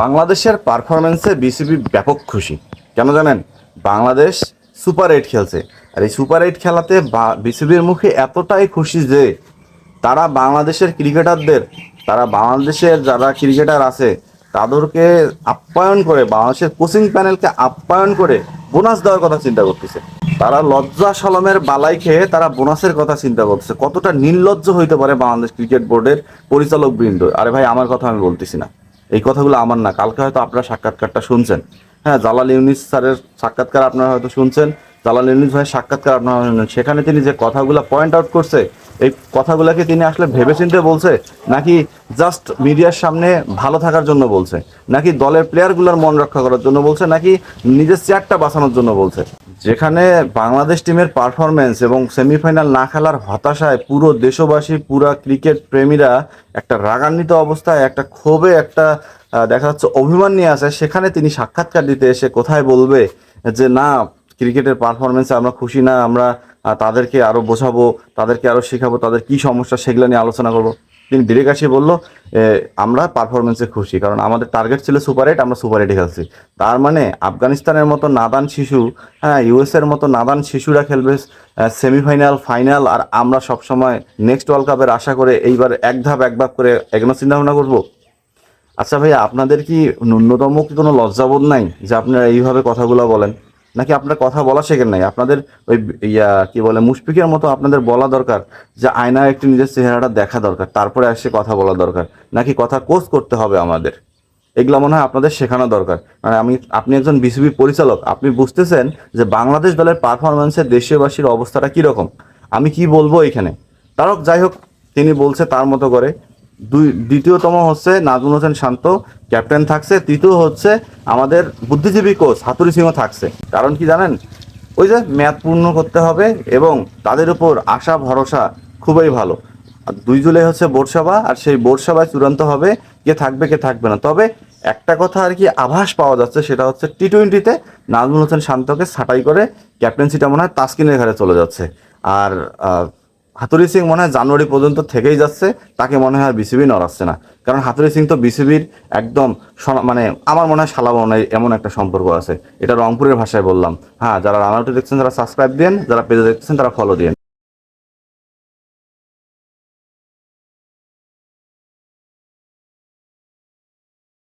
বাংলাদেশের পারফরমেন্সে বিসিবি ব্যাপক খুশি। কেন জানেন? বাংলাদেশ সুপার এইট খেলছে। আর এই সুপার এইট খেলাতে বিসিবির মুখে এতটাই খুশি যে তারা বাংলাদেশের ক্রিকেটারদের, তারা বাংলাদেশের যারা ক্রিকেটার আছে, তাদেরকে আপ্যায়ন করে, বাংলাদেশের কোচিং প্যানেলকে আপ্যায়ন করে বোনাস দেওয়ার কথা চিন্তা করতেছে। তারা লজ্জা সলমের বালাই খেয়ে তারা বোনাসের কথা চিন্তা করতেছে। কতটা নির্লজ্জ হইতে পারে বাংলাদেশ ক্রিকেট বোর্ডের পরিচালক বৃন্দ? আরে ভাই, আমার কথা আমি বলতেছি না। এই কথাগুলো আমার না। কালকে হয়তো আপনারা সাক্ষাৎকারটা শুনছেন। হ্যাঁ জালাল ইউনিস স্যারের সাক্ষাৎকার আপনারা হয়তো শুনছেন। জালাল ইউনিস ভাইয়ের সাক্ষাৎকার আপনারা শুনছেন। সেখানে তিনি যে কথাগুলো পয়েন্ট আউট করছে, এই কথাগুলোকে তিনি আসলে ভেবেচিন্তে বলছে, নাকি জাস্ট মিডিয়ার সামনে ভালো থাকার জন্য বলছে, নাকি দলের প্লেয়ারগুলোর মন রক্ষা করার জন্য বলছে, নাকি নিজের চেয়ারটা বাঁচানোর জন্য বলছে। যেখানে বাংলাদেশ টিমের পারফরমেন্স এবং সেমিফাইনাল না খেলার হতাশায় পুরো দেশবাসী, পুরা ক্রিকেট প্রেমীরা একটা রাগান্বিত অবস্থায়, একটা ক্ষোভে, একটা দেখা যাচ্ছে অভিমান নিয়ে আসে। সেখানে তিনি সাক্ষাৎকার দিতে এসে কোথায় বলবে যে, না ক্রিকেটের পারফরমেন্সে আমরা খুশি না, আমরা তাদেরকে আরও বোঝাবো, তাদেরকে আরও শেখাবো, তাদের কি সমস্যা সেগুলো নিয়ে আলোচনা করব? তিনি ডিরেক্ট আসিয়ে বলল আমরা পারফরমেন্সে খুশি, কারণ আমাদের টার্গেট ছিল সুপার এইট আমরা সুপার এইটে খেলছি। তার মানে আফগানিস্তানের মতো নাদান শিশু হ্যাঁ ইউএসের মতো নাদান শিশুরা খেলবে সেমিফাইনাল ফাইনাল আর আমরা সবসময় নেক্সট ওয়ার্ল্ড কাপের আশা করে এইবার এক ধাপ এক ধাপ করে এগোনোর চিন্তা ভাবনা করব। আচ্ছা ভাইয়া, আপনাদের কি ন্যূনতম কি কোনো লজ্জাবোধ নাই যে আপনারা এইভাবে কথাগুলো বলেন? নাকি আপনার কথা বলা শেখেন নাই? আপনাদের ওই ইয়া, কি বলে, মুশফিকের মতো আপনাদের বলা দরকার যে আয়নায় একটু নিজের চেহারাটা দেখা দরকার, তারপরে এসে কথা বলা দরকার, নাকি কথা কোচ করতে হবে আমাদের? এগুলো মনে হয় আপনাদের শেখানো দরকার। মানে আমি, আপনি একজন বিসিবি পরিচালক, আপনি বুঝতেছেন যে বাংলাদেশ দলের পারফরমেন্সে দেশীয়বাসীর অবস্থাটা কীরকম? আমি কি বলব এখানে? তারক যাই হোক, তিনি বলছে তার মতো করে। দুই, দ্বিতীয়তম হচ্ছে নাজমুল হোসেন শান্ত, ক্যাপ্টেন থাকছে। তৃতীয় হচ্ছে আমাদের বুদ্ধিজীবী কোচ হাতুরি সিংহ থাকছে। কারণ কি জানেন? ওই যে ম্যাথ পূর্ণ করতে হবে এবং তাদের উপর আশা, ভরসা খুবই ভালো। আর দুই জুলাই হচ্ছে বোর্ড আর সেই বোর্ড চূড়ান্ত হবে কে থাকবে কে থাকবে না। তবে একটা কথা আর কি আভাস পাওয়া যাচ্ছে, সেটা হচ্ছে টি টোয়েন্টিতে নাজমুল হোসেন শান্তকে ছাঁটাই করে ক্যাপ্টেন্সিটা মনে হয় তাসকিনের ঘাড়ে চলে যাচ্ছে। আর হাতুরি সিং মনে হয় জানুয়ারি পর্যন্ত থেকেই যাচ্ছে, তাকে মনে হয় বিসিবি নড়াচ্ছে না। কারণ হাতুরি সিং তো বিসিবির একদম মানে আমার মনে হয় শালা মনে এমন একটা সম্পর্ক আছে। এটা রংপুরের ভাষায় বললাম। হ্যাঁ যারা রানাউটি দেখছেন তারা সাবস্ক্রাইব দেন যারা পেজে দেখছেন তারা ফলো দিন